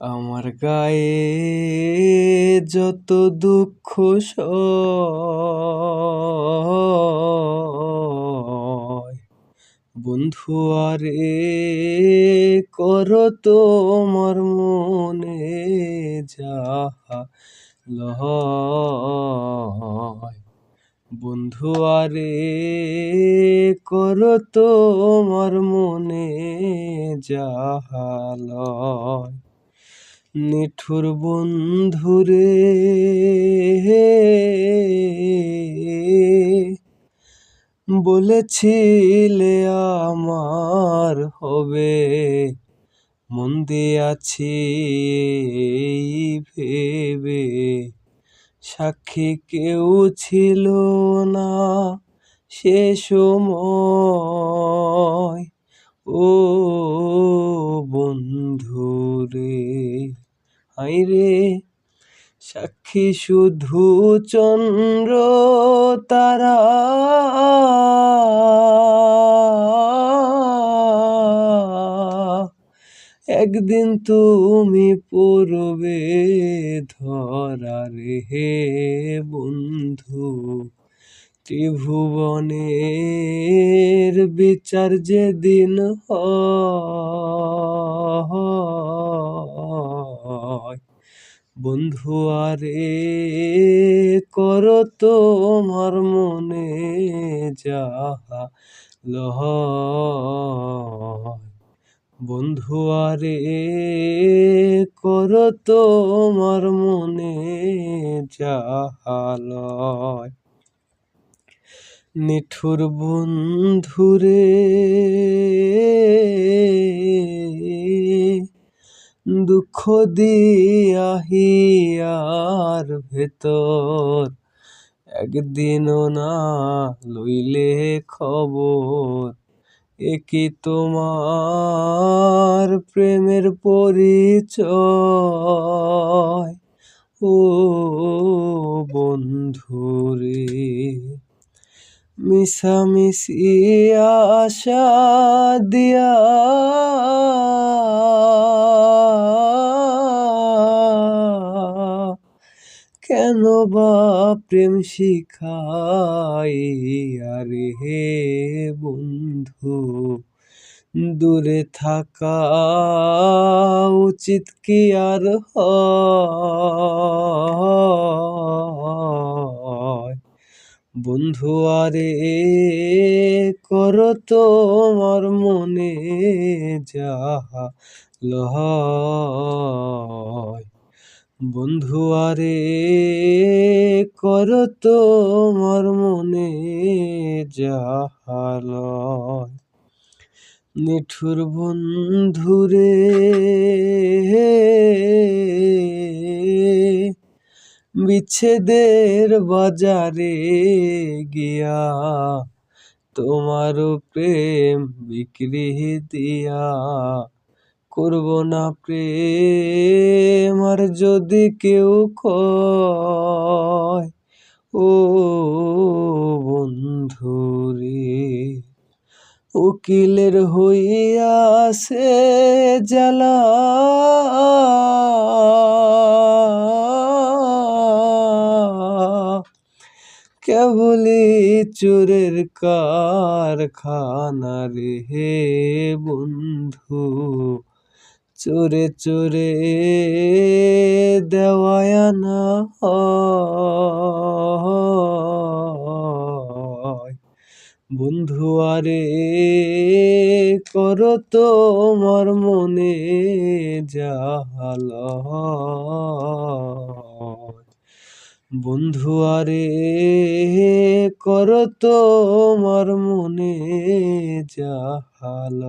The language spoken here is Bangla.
আমার গায়ে যত দুঃখ বন্ধু, আরে কর তোমার মনে যাহা লয় বন্ধু, আরে কর তোমার মনে যাহা লয়। নিঠুর বন্ধুরে বলেছিলে আমার হবে, মন দিয়াছি ভেবে। সাক্ষী কেউ ছিল না সে সময়। ও বন্ধুরে হাইরে সাক্ষী শুধু চন্দ্র তারা। একদিন তুমি পড়বে ধরার হে বন্ধু ত্রিভুবনের বিচার যেদিন বন্ধু, আরে কর তোমার মনে যাহা লয়। বন্ধু, আরে কর তোমার মনে যাহা লয়। নিঠুর বন্ধুরে। দুঃখ দিয়াহিয়ার ভেতর একদিনও না লইলে খবর। একই তোমার প্রেমের পরিচয়? ও বন্ধুরে। মিশামিশি আশা দিয়া। কেন বা প্রেম শিখাই আরে হে বন্ধু? দূরে থাকা উচিত কি আর হয়? বন্ধু, আরে কর তোমার মনে যাহা লয়। বন্ধু, আরে কর তোমার মনে যাহা লয়। নিঠুর বন্ধুরে বিচ্ছেদের বাজারে গিয়া তোমার প্রেম বিক্রি দিয়া করব না প্রেম। আর যদি কেউ কয়, ও বন্ধুরে, উকিলের হইয়াছে জ্বালা। কেবলি চোরের কারখানা রে হে বন্ধু? চোরে চোরে দেওয়ানা বন্ধু, আরে কর তোমার মনে জাহাল বন্ধু আরে কর তোমার মনে জাহাল